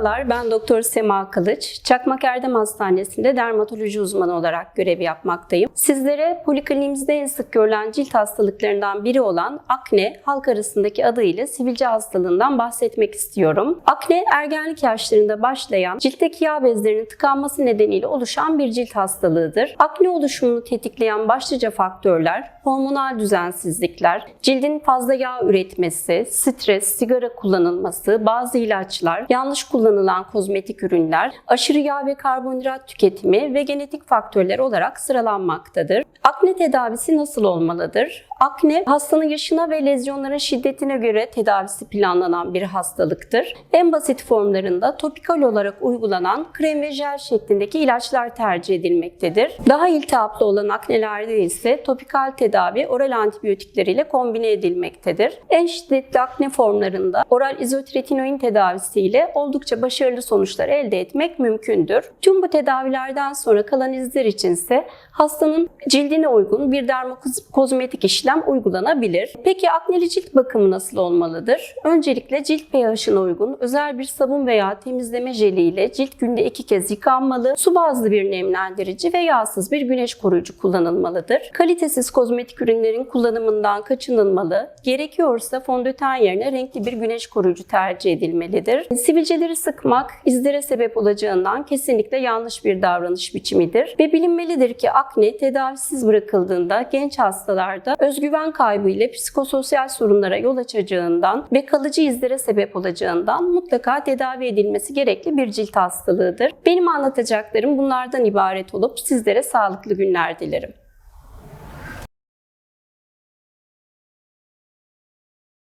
Merhabalar, ben Doktor Sema Kılıç. Çakmak Erdem Hastanesi'nde dermatoloji uzmanı olarak görev yapmaktayım. Sizlere polikliniğimizde en sık görülen cilt hastalıklarından biri olan akne, halk arasındaki adıyla sivilce hastalığından bahsetmek istiyorum. Akne, ergenlik yaşlarında başlayan, ciltteki yağ bezlerinin tıkanması nedeniyle oluşan bir cilt hastalığıdır. Akne oluşumunu tetikleyen başlıca faktörler, hormonal düzensizlikler, cildin fazla yağ üretmesi, stres, sigara kullanılması, bazı ilaçlar, yanlış kullanılan kozmetik ürünler, aşırı yağ ve karbonhidrat tüketimi ve genetik faktörler olarak sıralanmaktadır. Akne tedavisi nasıl olmalıdır? Akne, hastanın yaşına ve lezyonların şiddetine göre tedavisi planlanan bir hastalıktır. En basit formlarında topikal olarak uygulanan krem ve jel şeklindeki ilaçlar tercih edilmektedir. Daha iltihaplı olan aknelerde ise topikal tedavi oral antibiyotikler ile kombine edilmektedir. En şiddetli akne formlarında oral izotretinoin tedavisiyle oldukça başarılı sonuçlar elde etmek mümkündür. Tüm bu tedavilerden sonra kalan izler içinse hastanın cildine uygun bir dermokozmetik işlem uygulanabilir. Peki akneli cilt bakımı nasıl olmalıdır? Öncelikle cilt pH'ına uygun özel bir sabun veya temizleme jeli ile cilt günde iki kez yıkanmalı, su bazlı bir nemlendirici ve yağsız bir güneş koruyucu kullanılmalıdır. Kalitesiz kozmetik ürünlerin kullanımından kaçınılmalı. Gerekiyorsa fondöten yerine renkli bir güneş koruyucu tercih edilmelidir. Sivilceleri sıkmak izlere sebep olacağından kesinlikle yanlış bir davranış biçimidir ve bilinmelidir ki akne tedavisiz bırakıldığında genç hastalarda özgüven kaybı ile psikososyal sorunlara yol açacağından ve kalıcı izlere sebep olacağından mutlaka tedavi edilmesi gerekli bir cilt hastalığıdır. Benim anlatacaklarım bunlardan ibaret olup sizlere sağlıklı günler dilerim.